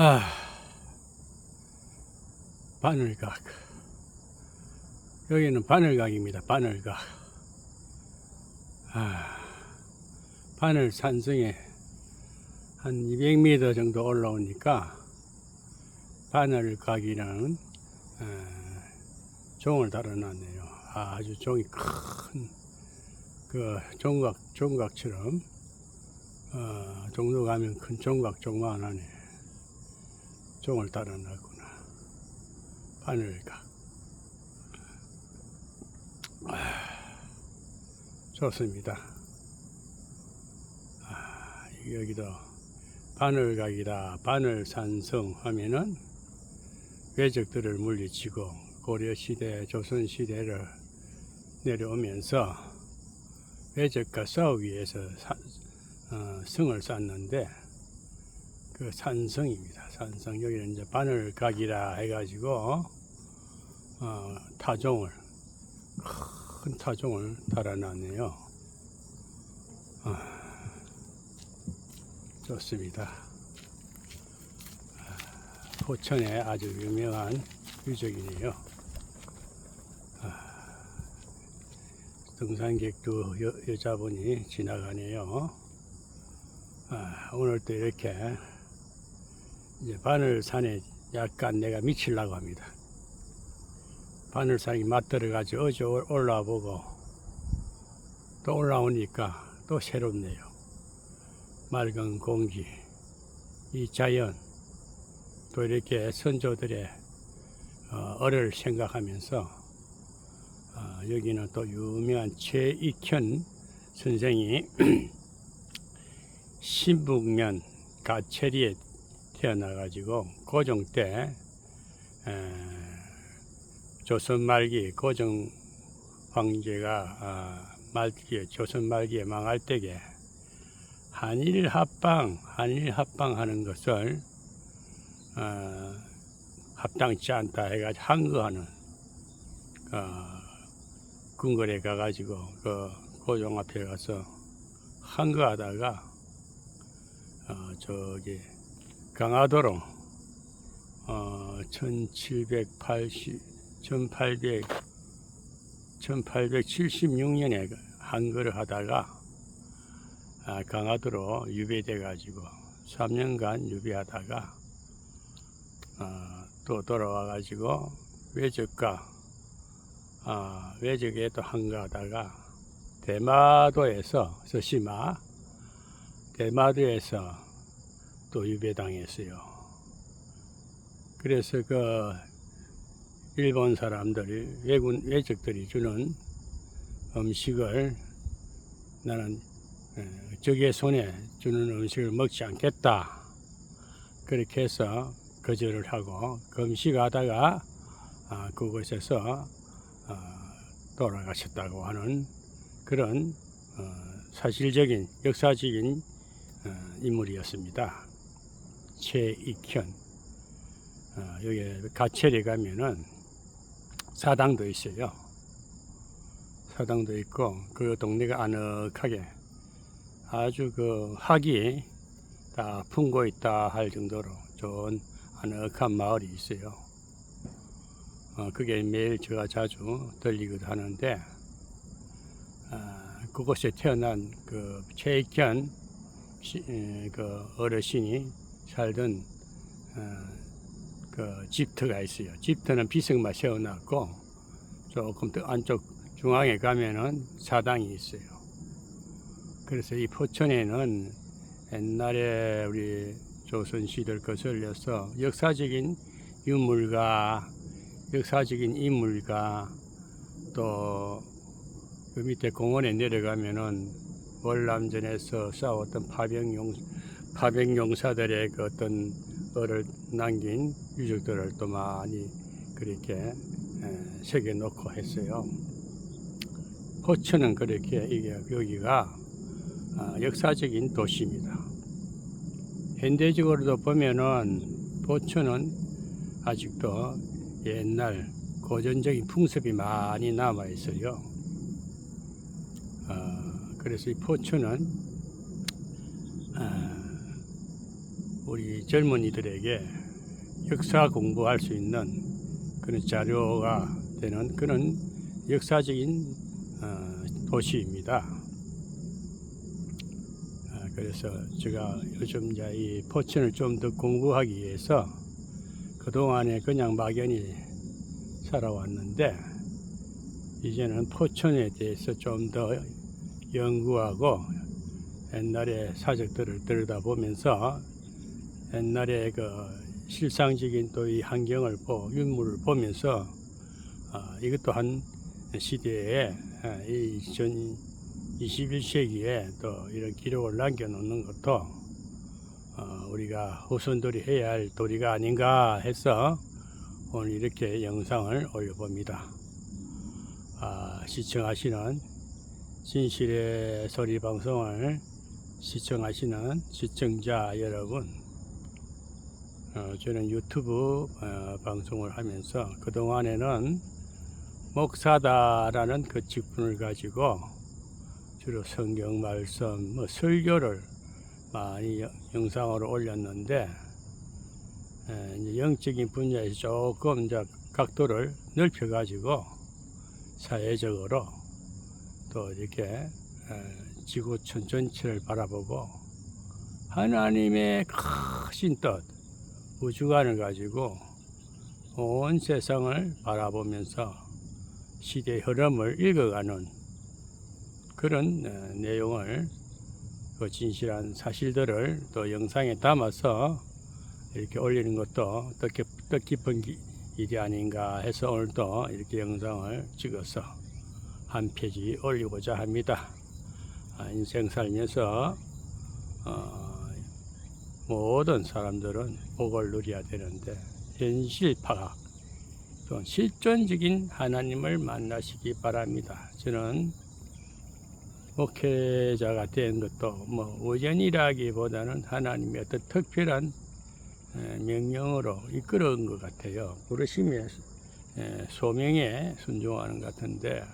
아, 바늘각. 여기는 바늘각입니다. 바늘각. 아, 바늘 산성에 한 200m 정도 올라오니까 바늘각이라는 어, 종을 달아놨네요. 아주 종이 큰 그 종각 종각처럼 어, 종로 가면 큰 종각 종만 하네. 종을 달아놨구나. 바늘각. 아, 좋습니다. 아, 여기도 바늘각이다. 바늘산성 하면은 외적들을 물리치고 고려시대, 조선시대를 내려오면서 외적과 싸우기 위해서 사- 어, 성을 쌓는데 그 산성입니다. 산성 여기는 이제 바늘각이라 해가지고 어, 타종을 큰 타종을 달아놨네요. 아, 좋습니다. 아, 포천에 아주 유명한 유적이네요. 아, 등산객도 여, 여자분이 지나가네요. 아, 오늘도 이렇게 이제 바늘산에 약간 내가 미치려고 합니다. 바늘산이 맞들어가지고 어제 올- 올라와 보고 또 올라오니까 또 새롭네요. 맑은 공기, 이 자연, 또 이렇게 선조들의 어, 어를 생각하면서 어, 여기는 또 유명한 최익현 선생이 신북면 가체리에 태어나가지고 고종 때 에, 조선 말기 고종 황제가 아, 말기에 조선 말기에 망할 때에 한일 합방 한일 합방하는 것을 어, 합당치 않다 해가지고 항거하는 어, 궁궐에 가가지고 그 고종 앞에 가서 항거하다가 어, 저기 강화도로 어, 1780, 1800, 1876년에 한글을 하다가 아, 강화도로 유배돼 가지고 3년간 유배하다가 어, 또 돌아와 가지고 외적과 아, 외적에 또 한가하다가 대마도에서 서시마 대마도에서 또 유배당했어요. 그래서 그 일본 사람들이 외군 외적들이 주는 음식을 나는 에, 적의 손에 주는 음식을 먹지 않겠다. 그렇게 해서 거절을 하고 금식하다가 아, 그곳에서 아, 돌아가셨다고 하는 그런 어, 사실적인 역사적인 어, 인물이었습니다. 최익현. 어, 여기 가철에 가면은 사당도 있어요. 사당도 있고 그 동네가 아늑하게 아주 그 학이 다 품고 있다 할 정도로 좋은 아늑한 마을이 있어요. 어, 그게 매일 제가 자주 들리기도 하는데 아, 그곳에 태어난 그 최익현 그 어르신이 살던 어, 그 집터가 있어요. 집터는 비석만 세워놨고 조금 더 안쪽 중앙에 가면은 사당이 있어요. 그래서 이 포천에는 옛날에 우리 조선 시대를 거슬려서 역사적인 유물과 역사적인 인물과 또 그 밑에 공원에 내려가면은 월남전에서 싸웠던 파병 용 파병용사들의 그 어떤 어를 남긴 유적들을 또 많이 그렇게 에, 새겨 놓고 했어요. 포천은 그렇게 이게 여기가 아, 역사적인 도시입니다. 현대적으로도 보면은 포천은 아직도 옛날 고전적인 풍습이 많이 남아 있어요. 어, 그래서 이 포천은 아, 우리 젊은이들에게 역사 공부할 수 있는 그런 자료가 되는 그런 역사적인 어, 도시입니다. 아, 그래서 제가 요즘 이 포천을 좀 더 공부하기 위해서 그동안에 그냥 막연히 살아왔는데 이제는 포천에 대해서 좀 더 연구하고 옛날의 사적들을 들여다보면서 옛날에 그 실상적인 또 이 환경을 보, 윤물을 보면서 아, 이것도 한 시대에 아, 이전 21세기에 또 이런 기록을 남겨놓는 것도 어, 우리가 후손들이 해야 할 도리가 아닌가 해서 오늘 이렇게 영상을 올려봅니다. 아, 시청하시는 진실의 소리 방송을 시청하시는 시청자 여러분, 어, 저는 유튜브 어, 방송을 하면서 그동안에는 목사다라는 그 직분을 가지고 주로 성경 말씀, 뭐 설교를 많이 여- 영상으로 올렸는데 에, 영적인 분야에서 조금 이제 각도를 넓혀가지고 사회적으로 또 이렇게 에, 지구촌 전체를 바라보고 하나님의 크신 뜻, 우주관을 가지고 온 세상을 바라보면서 시대의 흐름을 읽어가는 그런 어, 내용을 그 진실한 사실들을 또 영상에 담아서 이렇게 올리는 것도 뜻깊, 뜻깊은 기- 일이 아닌가 해서 오늘도 이렇게 영상을 찍어서 한 페이지 올리고자 합니다. 아, 인생 살면서 어, 모든 사람들은 복을 누려야 되는데 현실 파악 또 실존적인 하나님을 만나시기 바랍니다. 저는 목회자가 된 것도 뭐 우연이라기보다는 하나님의 어떤 특별한 에, 명령으로 이끌어온 것 같아요. 부르심의 에, 소명에 순종하는 것 같은데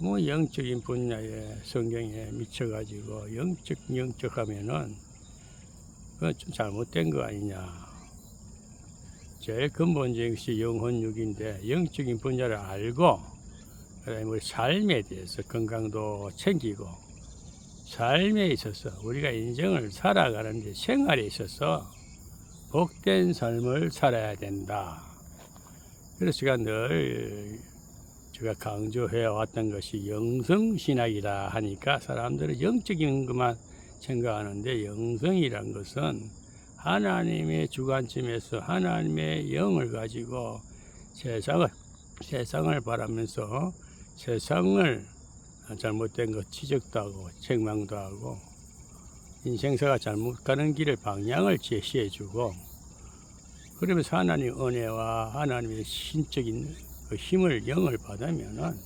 너무 영적인 분야에 성경에 미쳐가지고 영적 영적 하면은 그건 좀 잘못된 거 아니냐. 제일 근본적인 것이 영혼육인데 영적인 분야를 알고 그다음에 우리 삶에 대해서 건강도 챙기고 삶에 있어서 우리가 인생을 살아가는 데 생활에 있어서 복된 삶을 살아야 된다. 그래서 제가 늘 제가 강조해 왔던 것이 영성신학이라 하니까 사람들은 영적인 것만 생각하는데 영성이란 것은 하나님의 주관점에서 하나님의 영을 가지고 세상을 세상을 바라면서 세상을 잘못된 것 지적도 하고 책망도 하고 인생사가 잘못 가는 길을 방향을 제시해 주고 그러면서 하나님 은혜와 하나님의 신적인 그 힘을 영을 받으면은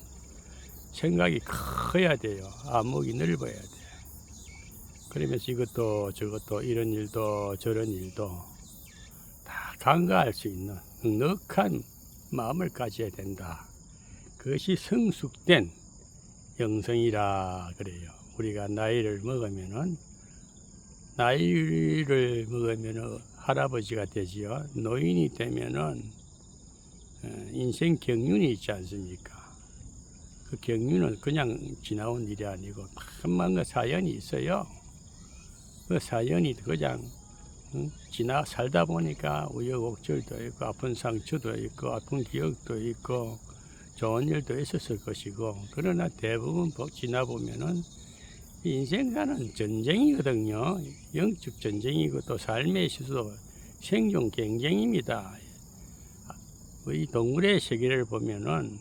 생각이 커야 돼요. 안목이 넓어야 돼. 그러면서 이것도 저것도 이런 일도 저런 일도 다 간과할 수 있는 넉넉한 마음을 가져야 된다. 그것이 성숙된 영성이라 그래요. 우리가 나이를 먹으면은 나이를 먹으면은 할아버지가 되지요. 노인이 되면은 어, 인생 경륜이 있지 않습니까? 그 경륜은 그냥 지나온 일이 아니고 한만 그 사연이 있어요. 그 사연이 그냥 응? 지나 살다 보니까 우여곡절도 있고 아픈 상처도 있고 아픈 기억도 있고 좋은 일도 있었을 것이고 그러나 대부분 보- 지나 보면은 인생사는 전쟁이거든요. 영적 전쟁이고 또 삶에 있어서 생존 경쟁입니다. 이 동물의 세계를 보면은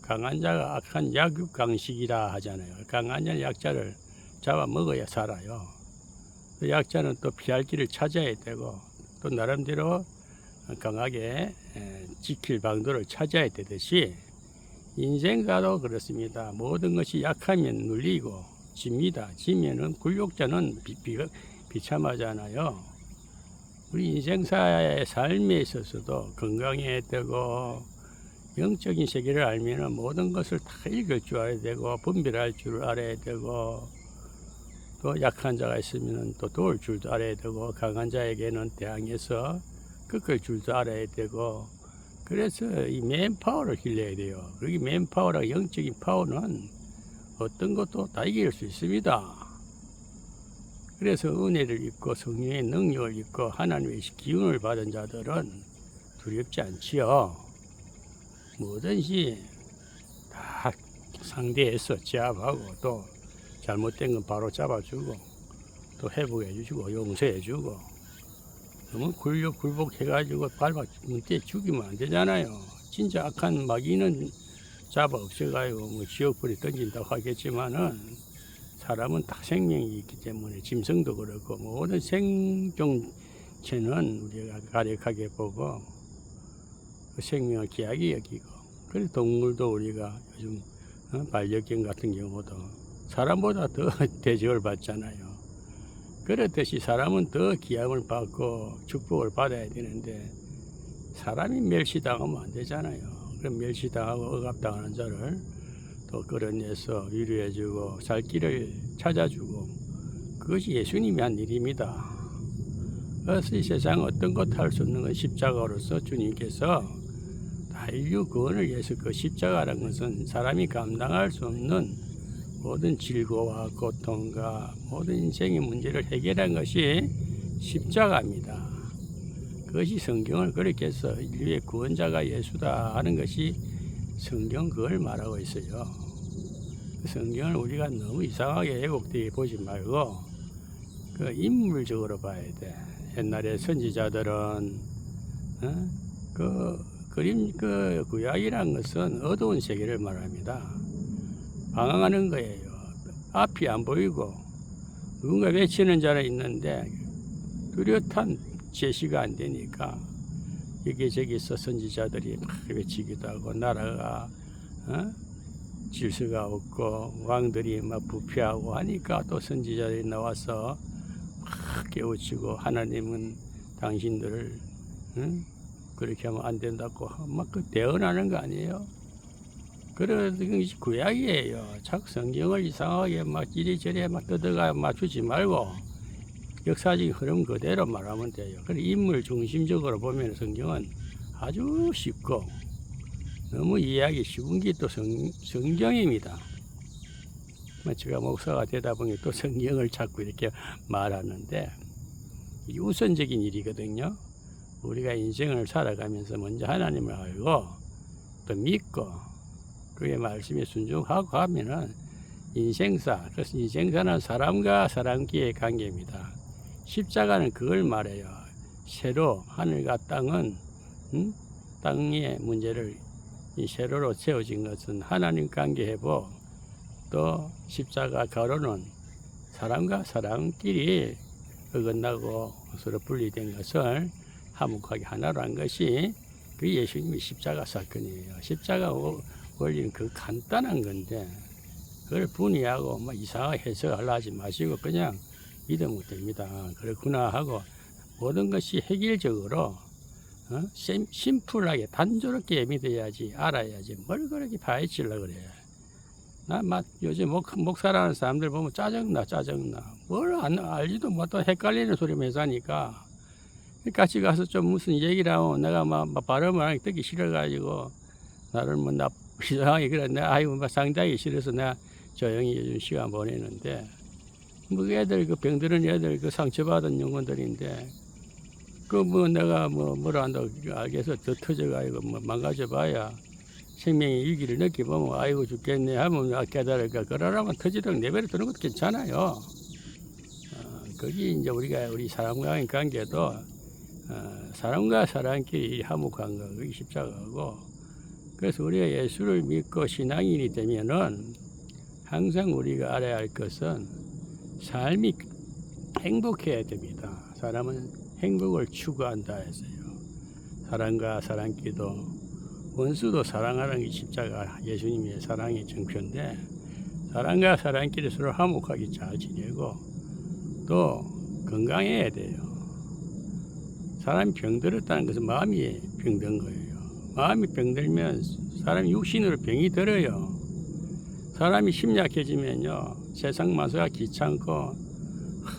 강한 자가 악한 약육 강식이라 하잖아요. 강한 자는 약자를 잡아 먹어야 살아요. 그 약자는 또 피할 길을 찾아야 되고 또 나름대로 강하게 에, 지킬 방도를 찾아야 되듯이 인생가도 그렇습니다. 모든 것이 약하면 눌리고 집니다. 지면은 굴욕자는 비, 비, 비참하잖아요. 우리 인생사의 삶에 있어서도 건강해야 되고 영적인 세계를 알면은 모든 것을 다 읽을 줄 알아야 되고 분별할 줄 알아야 되고 또 약한 자가 있으면 또 도울 줄도 알아야 되고 강한 자에게는 대항해서 꺾을 줄도 알아야 되고 그래서 이 맨파워를 길러야 돼요. 그게 맨파워라 영적인 파워는 어떤 것도 다 이길 수 있습니다. 그래서 은혜를 입고 성령의 능력을 입고 하나님의 기운을 받은 자들은 두렵지 않지요. 뭐든지 다 상대해서 제압하고 또 잘못된 건 바로 잡아주고 또 회복해 주시고 용서해 주고 너무 굴욕 굴복해 가지고 밟아 문대 죽이면 안 되잖아요. 진짜 악한 마귀는 잡아 없애가지고 뭐 지옥불에 던진다고 하겠지만은 사람은 다 생명이 있기 때문에 짐승도 그렇고 모든 생존체는 우리가 가력하게 보고 그 생명을 귀하게 여기고 그래서 동물도 우리가 요즘 어, 반려견 같은 경우도 사람보다 더 대접을 받잖아요. 그렇듯이 사람은 더 기함을 받고 축복을 받아야 되는데 사람이 멸시당하면 안 되잖아요. 그럼 멸시당하고 억압당하는 자를 또 끌어내서 위로해주고 살 길을 찾아주고 그것이 예수님이 한 일입니다. 그래서 이 세상 어떤 것 할 수 없는 건 십자가로서 주님께서 다 인류 구원을 위해서 그 십자가라는 것은 사람이 감당할 수 없는 모든 질고와 고통과 모든 인생의 문제를 해결한 것이 십자가입니다. 그것이 성경을 그렇게 해서 인류의 구원자가 예수다 하는 것이 성경 그걸 말하고 있어요. 그 성경을 우리가 너무 이상하게 왜곡되게 보지 말고 그 인물적으로 봐야 돼. 옛날에 선지자들은 어? 그 그림 그 구약이란 것은 어두운 세계를 말합니다. 방황하는 거예요. 앞이 안 보이고 누군가 외치는 자는 있는데 뚜렷한 제시가 안 되니까 여기저기서 선지자들이 막 외치기도 하고 나라가 어? 질서가 없고 왕들이 막 부패하고 하니까 또 선지자들이 나와서 막 깨우치고 하나님은 당신들을 응? 그렇게 하면 안 된다고 막 그 대언하는 거 아니에요? 그런 것이 구약이에요. 자꾸 성경을 이상하게 막 이리저리 막 뜯어가 맞추지 말고 역사적인 흐름 그대로 말하면 돼요. 그래 인물 중심적으로 보면 성경은 아주 쉽고 너무 이해하기 쉬운 게 또 성경입니다. 뭐 제가 목사가 되다 보니 또 성경을 자꾸 이렇게 말하는데 이 우선적인 일이거든요. 우리가 인생을 살아가면서 먼저 하나님을 알고 또 믿고 그의 말씀에 순종하고 하면은 인생사, 그래서 인생사는 사람과 사람끼의 관계입니다. 십자가는 그걸 말해요. 세로 하늘과 땅은 음? 땅의 문제를 이 세로로 세워진 것은 하나님 관계 회복 또 십자가 가로는 사람과 사람끼리 어긋나고 서로 분리된 것을 화목하게 하나로 한 것이 그 예수님의 십자가 사건이에요. 십자가 원리는 그 간단한 건데 그걸 분이하고 막 이상하게 해석하려 하지 마시고 그냥 믿으면 됩니다. 그렇구나 하고 모든 것이 획일적으로 어? 심, 심플하게 단조롭게 믿어야지 알아야지 뭘 그렇게 파헤치려 그래. 나막 요즘 목, 목사라는 사람들 보면 짜증나 짜증나 뭘 안, 알지도 못하고 헷갈리는 소리만 해서 하니까 같이 가서 좀 무슨 얘기를 하고 내가 막, 막 발음을 하기 듣기 싫어가지고 나를 뭐 나 이상하게 그래. 내가 아이고 막 상당히 싫어서 내가 조용히 요즘 시간 보내는데 뭐 애들 그 병들은 애들 그 상처받은 영혼들인데 그 뭐 내가 뭐 뭐라 한다고 알겠어. 더 터져가지고 뭐 망가져 봐야 생명의 위기를 느껴보면 아이고 죽겠네 하면 아, 깨달을까. 그러라면 터지도록 내버려 두는 것도 괜찮아요. 어, 거기 이제 우리가 우리 사람과의 관계도 어, 사람과 사람끼리 화목한 거 그게 십자가고 그래서 우리가 예수를 믿고 신앙인이 되면은 항상 우리가 알아야 할 것은 삶이 행복해야 됩니다. 사람은 행복을 추구한다 했어요. 사랑과 사랑끼도 원수도 사랑하는 게 십자가 예수님의 사랑의 정표인데 사랑과 사랑끼리 서로 화목하게 잘 지내고 또 건강해야 돼요. 사람이 병들었다는 것은 마음이 병든 거예요. 마음이 병들면 사람이 육신으로 병이 들어요. 사람이 심약해지면요 세상 마수가 귀찮고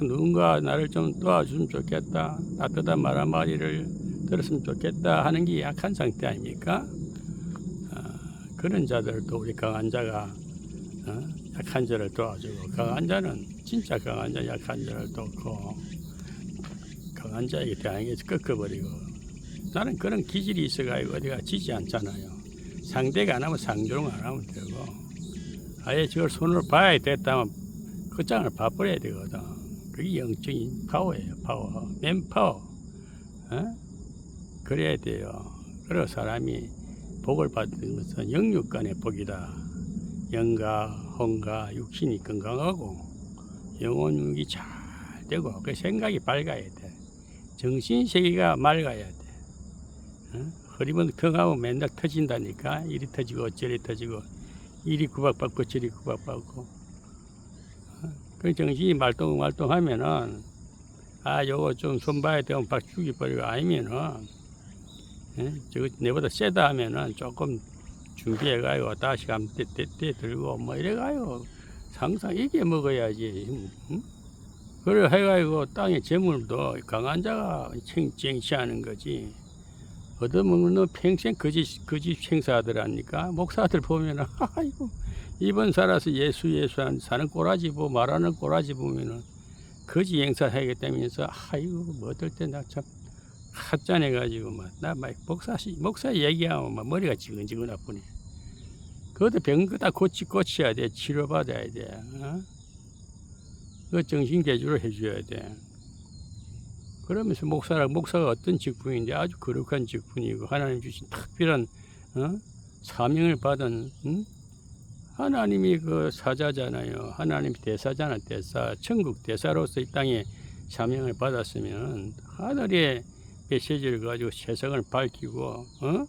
누군가 나를 좀 도와주면 좋겠다. 따뜻한 말 한마디를 들었으면 좋겠다 하는 게 약한 상태 아닙니까? 아, 그런 자들도 우리 강한 자가 어? 약한 자를 도와주고 강한 자는 진짜 강한 자 약한 자를 돕고 강한 자에게 대항해서 꺾어버리고 나는 그런 기질이 있어가지고 어디가 지지 않잖아요. 상대가 안 하면 상조롱 안 하면 되고 아예 저걸 손으로 봐야 됐다면 끝장을 봐버려야 되거든. 그게 영적인 파워예요. 파워. 맨파워. 어? 그래야 돼요. 그리고 사람이 복을 받는 것은 영육간의 복이다. 영가, 혼가, 육신이 건강하고 영혼육이 잘 되고 그 생각이 밝아야 돼. 정신 세계가 맑아야 돼. 어? 허리면 텅하고 맨날 터진다니까. 이리 터지고 저리 터지고 이리 구박받고 저리 구박받고. 어? 그 정신이 말똥 말똥하면은 아 요거 좀 손봐야 되면 박 죽이버리고 아니면은 예? 저거 내보다 세다 하면은 조금 준비해가지고 다시 가면 때 들고 뭐 이래가지고 항상 이게 먹어야지 응? 그래 해가지고 땅의 재물도 강한 자가 쟁, 쟁취하는 거지 얻어먹는 놈 평생 거짓 거짓 행사하더라니까 목사들 보면은 아이고 이번 살아서 예수 예수 한 사는 꼬라지 보고 말하는 꼬라지 보면은 거짓 행사하겠다면서 아이고 뭐 어떨 때 나 참 핫짠해가지고 막 나 막 목사 목사 얘기하면 막 머리가 지근지근 아프네. 그것도 병그다 고치 고쳐야 돼 치료받아야 돼. 어? 그 정신 개조를 해줘야 돼. 그러면서 목사라 목사가 어떤 직분인데 아주 거룩한 직분이고 하나님 주신 특별한 어? 사명을 받은 응? 하나님이 그 사자잖아요. 하나님 대사잖아 대사. 천국 대사로서 이 땅에 사명을 받았으면 하늘의 메시지를 가지고 세상을 밝히고 어?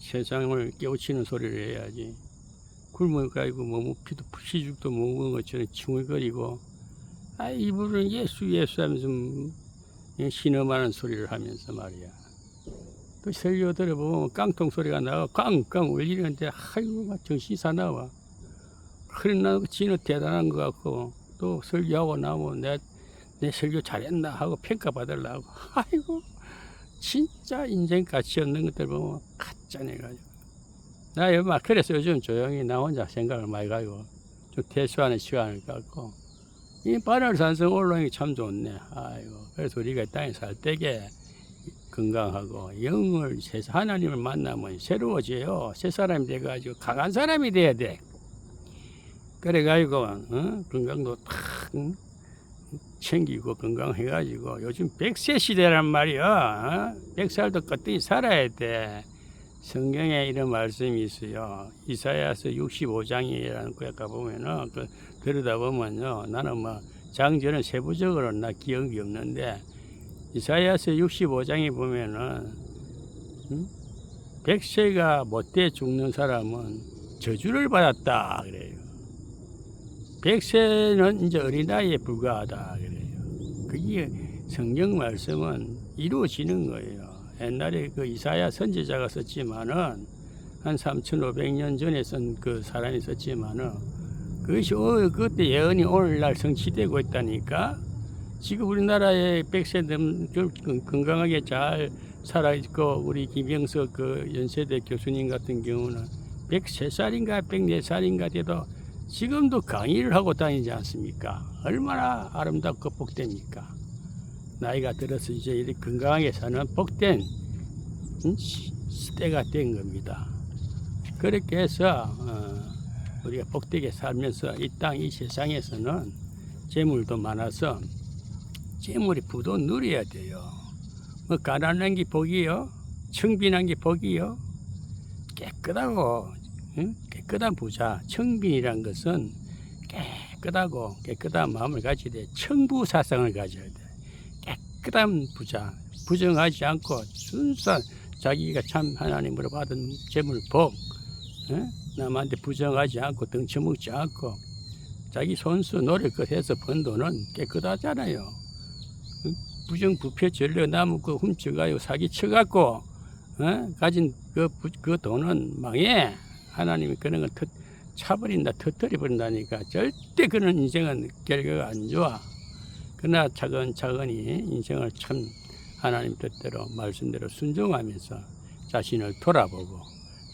세상을 깨우치는 소리를 해야지. 굶어 가지고 뭐 피도 피죽도 못 먹은 것처럼 칭얼거리고 아 이분은 예수 예수 하면서 음, 신음하는 소리를 하면서 말이야. 또 설교 들어보면 깡통 소리가 나고 깡깡 울리는데 아이고 막 정신이 사나와. 그래 나 지는 대단한 것 같고 또 설교하고 나면 내, 내 설교 잘했나 하고 평가받으려고 아이고 진짜 인생 가치 없는 것들 보면 가짜내가지고 나막 그래서 요즘 조용히 나 혼자 생각을 많이 가지고 좀 퇴수하는 시간을 갖고 이 바늘 산성 올라오는 게 참 좋네 아이고 그래서 우리가 이 땅에 살 때게 건강하고 영을 하나님을 만나면 새로워져요 새 사람이 돼가지고 강한 사람이 돼야 돼 그래가지고 어? 건강도 탁 응? 챙기고 건강해가지고 요즘 100세 시대란 말이야. 어? 100살도 끝까지 살아야 돼. 성경에 이런 말씀이 있어요. 이사야서 65장이라는 거에 가보면은 그 들여다보면요. 나는 뭐 장절은 세부적으로 나 기억이 없는데 이사야서 65장에 보면은 음? 100세가 못돼 죽는 사람은 저주를 받았다 그래요. 백세는 이제 어린아이에 불과하다 그래요. 그게 성경 말씀은 이루어지는 거예요. 옛날에 그 이사야 선지자가 썼지만은 한 3,500년 전에 쓴 그 사람이 썼지만은 그것이 어, 그때 예언이 오늘날 성취되고 있다니까. 지금 우리나라의 백세들 좀 건강하게 잘 살아 있고 우리 김영석 그 연세대 교수님 같은 경우는 103살인가 104살인가 돼도 지금도 강의를 하고 다니지 않습니까? 얼마나 아름답고 복됩니까? 나이가 들어서 이제 이렇게 건강하게 사는 복된 음, 시- 시대가 된 겁니다. 그렇게 해서 어, 우리가 복되게 살면서 이 땅 이 세상에서는 재물도 많아서 재물이 부도 누려야 돼요. 뭐 가난한 게 복이요, 청빈한 게 복이요, 깨끗하고 응? 깨끗한 부자, 청빈이란 것은 깨끗하고 깨끗한 마음을 가져야 돼. 청부 사상을 가져야 돼. 깨끗한 부자, 부정하지 않고 순수한 자기가 참 하나님으로 받은 재물 복, 응? 남한테 부정하지 않고 덩쳐먹지 않고 자기 손수 노력을 해서 번 돈은 깨끗하잖아요. 응? 부정부패 전려 나무 그 훔쳐가요 사기 쳐갖고 어? 가진 그, 부- 그 돈은 망해. 하나님이 그런 걸 터, 차버린다, 터뜨려 버린다니까 절대 그런 인생은 결과가 안 좋아. 그러나 차근차근히 인생을 참 하나님 뜻대로 말씀대로 순종하면서 자신을 돌아보고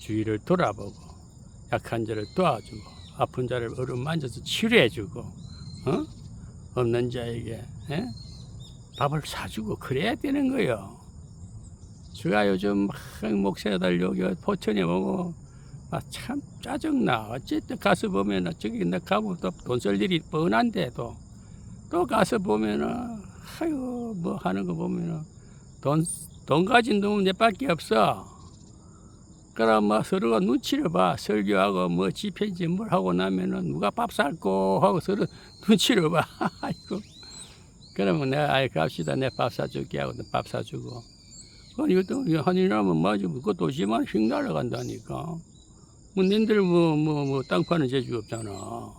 주위를 돌아보고 약한 자를 도와주고 아픈 자를 어루만져서 치료해주고 어? 없는 자에게 예? 밥을 사주고 그래야 되는 거요. 제가 요즘 막 목사들 여기 포천에 오고 막참 짜증나. 어쨌든 가서 보면은 저기 나 가면 또돈쓸 일이 뻔한데도 또 가서 보면은 아이고 뭐 하는 거 보면은 돈, 돈 가진 놈은 내밖에 없어. 그럼 뭐 서로가 눈치를 봐. 설교하고 뭐 집회인지 뭘 하고 나면은 누가 밥 살고 하고 서로 눈치를 봐. 아이고. 그러면 내가 아이 갑시다. 내 밥 사줄게 하고 밥 사주고. 아니 이것도 한일이라면 맞아. 그거 도시만 휙 날아간다니까. 뭐 닌들 뭐 뭐 뭐 땅 파는 재주 없잖아.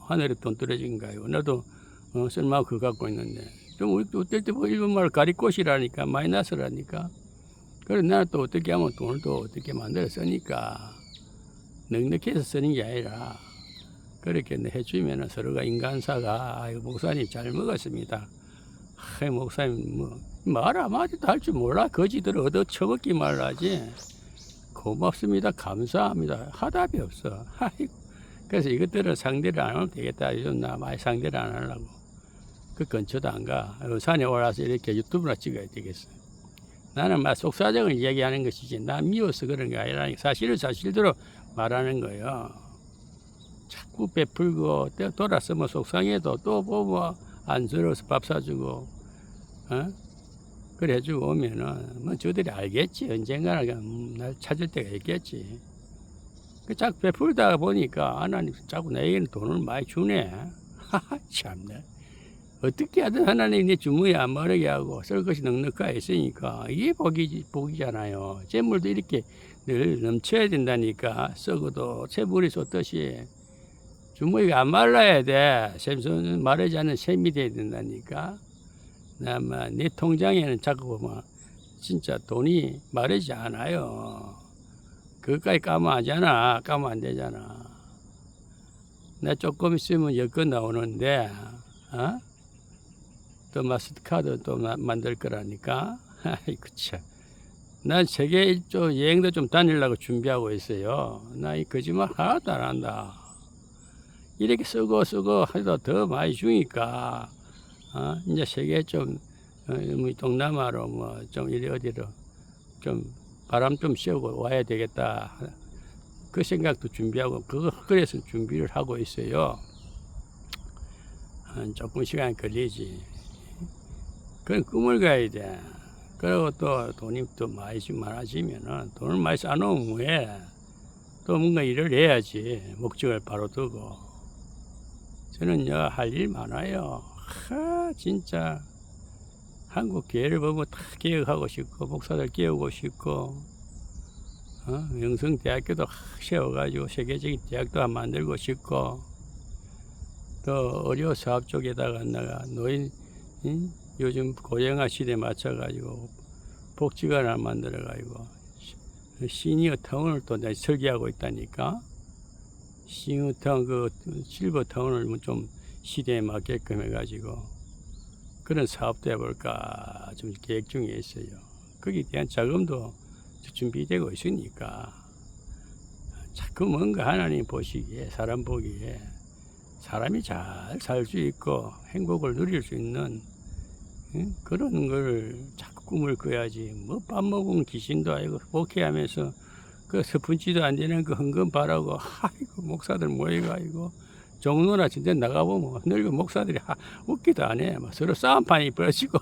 하늘에 돈 떨어진가요. 나도 어, 쓸마 그거 갖고 있는데. 좀 어떨 때뭐 일본말 가리꽃이라니까 마이너스라니까. 그래 나는 또 어떻게 하면 돈을 또 어떻게 만들어 쓰니까. 넉넉해서 쓰는 게 아니라. 그렇게 해주면 서로가 인간사가 아이고 목사님 잘 먹었습니다. 아 목사님 뭐 말 한마디도 할 줄 몰라. 거지들 얻어 처먹기 말라지. 고맙습니다. 감사합니다. 하답이 없어. 아이고. 그래서 이것들을 상대를 안 하면 되겠다. 요즘 나 많이 상대를 안 하려고 그 근처도 안 가. 산에 올라서 이렇게 유튜브나 찍어야 되겠어 나는 막 속사정을 이야기하는 것이지 나 미워서 그런 게 아니라 사실을 사실대로 말하는 거예요. 자꾸 베풀고 또 돌아서면 속상해도 또 보고 안쓰러워서 밥 사주고 어? 그래 해주고 오면은 뭐 저들이 알겠지. 언젠가는 날 찾을 때가 있겠지. 그 자꾸 베풀다 보니까 하나님 자꾸 내게는 돈을 많이 주네. 하하 참네 어떻게 하든 하나님 내 주머니에 안 마르게 하고 쓸 것이 넉넉하게 있으니까 이게 복이, 복이잖아요 재물도 이렇게 늘 넘쳐야 된다니까 썩어도 새물이 쏟듯이 주머니가 안 말라야 돼. 샘son 마르지 않는 샘이 돼야 된다니까. 나마 내 통장에는 자꾸 보면 진짜 돈이 마르지 않아요. 그것까지 까면 하잖아. 까면 안 되잖아. 나 조금 있으면 여권 나오는데, 어? 또 마스터카드 또 마- 만들 거라니까. 아이고, 참. 난 세계 일조 여행도 좀 다니려고 준비하고 있어요. 나 이 거짓말 하나도 안 한다. 이렇게 쓰고 쓰고 해도 더 많이 주니까 어, 이제 세계 좀 어, 뭐 동남아로 뭐 좀 이리 어디로 좀 바람 좀 쐬고 와야 되겠다 그 생각도 준비하고 그거 그래서 준비를 하고 있어요. 한 조금 시간 걸리지. 그런 꿈을 가야 돼. 그리고 또 돈이 또 많이 좀 많아지면은 돈을 많이 쌓아놓은 후에 또 뭔가 일을 해야지 목적을 바로 두고 저는요 할 일 많아요. 하 진짜 한국 교회를 보면 다 개혁하고 싶고 목사들 깨우고 싶고 어? 명성대학교도 확 세워가지고 세계적인 대학도 한 만들고 싶고 또 의료 사업 쪽에다가 내가 노인 응? 요즘 고령화 시대에 맞춰가지고 복지관 하나 만들어가지고 시니어 타운을 또 내가 설계하고 있다니까 시니어 타운 그 실버 타운을 좀 시대에 맞게끔 해가지고 그런 사업도 해볼까 좀 계획 중에 있어요. 거기에 대한 자금도 준비되고 있으니까 자꾸 뭔가 하나님 보시기에 사람 보기에 사람이 잘 살 수 있고 행복을 누릴 수 있는 응? 그런 걸 자꾸 꿈을 꿔야지. 뭐 밥 먹은 귀신도 아니고 목회하면서 그 스푼지도 안 되는 그 헌금 바라고 아이고 목사들 모여가지고. 종로나 진짜 나가보면 늙은 목사들이 하, 웃기도 안 해. 막 서로 싸움판이 벌어지고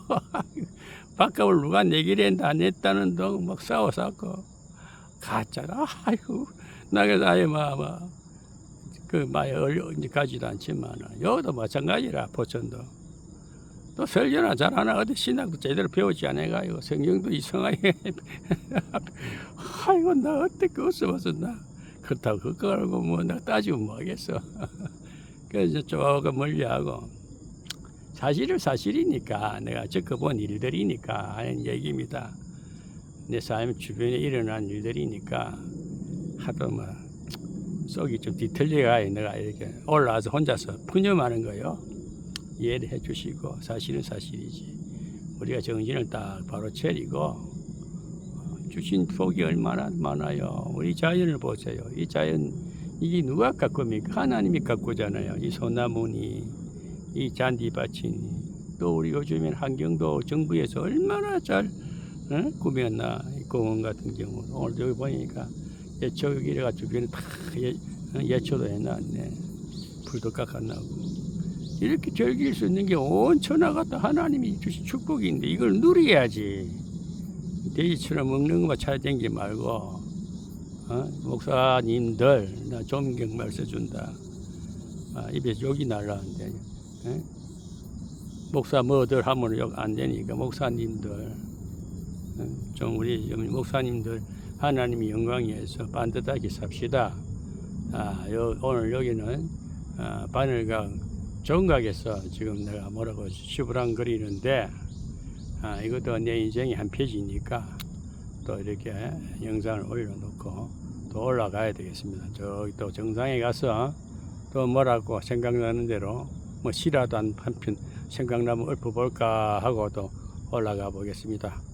밥값을 누가 내기로 했는데 안 냈다는 둥막 싸워 싸고. 가짜라 아이고. 나 그래서 아예 막그 많이 얼려 이제 가지도 않지만 여기도 마찬가지라 포천도 또 설교나 잘하나? 어디 신학도 제대로 배우지 않아가지고 성경도 이상하게. 아이고 나 어떻게 웃어 봐서 나 그렇다고 그거 알고 뭐 나 따지고 뭐 하겠어. 그래서 조금 멀리하고 사실은 사실이니까 내가 겪어본 일들이니까 하는 얘기입니다. 내 삶 주변에 일어난 일들이니까 하도 뭐 속이 좀 뒤틀려가 내가 이렇게 올라와서 혼자서 푸념하는 거요 이해를 해 주시고 사실은 사실이지. 우리가 정신을 딱 바로 차리고 어, 주신 복이 얼마나 많아요. 우리 자연을 보세요. 이 자연 이게 누가 가꿉니까? 하나님이 가꾸잖아요. 이 소나무니 이 잔디밭이니 또 우리 요즘엔 환경도 정부에서 얼마나 잘 어? 꾸몄나 이 공원 같은 경우 오늘 여기 보니까 예초 이래가 주변에 다 예, 어, 예초도 해놨네 불도 깎아나고 이렇게 즐길 수 있는 게 온 천하가 다 하나님이 주신 축복인데 이걸 누려야지 돼지처럼 먹는 것만 찾아다니지 말고 어? 목사님들 나 존경 말씀 준다 아, 입에 욕이 날라는데 예? 목사 뭐들 하면 욕 안 되니까 목사님들 어, 좀 우리 좀 목사님들 하나님이 영광이어서 반듯하게 삽시다. 아, 요, 오늘 여기는 아, 바늘강 정각에서 지금 내가 뭐라고 시부랑거리는데 아, 이것도 내 인생의 한 페이지니까 또 이렇게 영상을 올려놓고 또 올라가야 되겠습니다. 저기 또 정상에 가서 또 뭐라고 생각나는 대로 뭐 시라도 한편 생각나면 읊어볼까 하고 또 올라가 보겠습니다.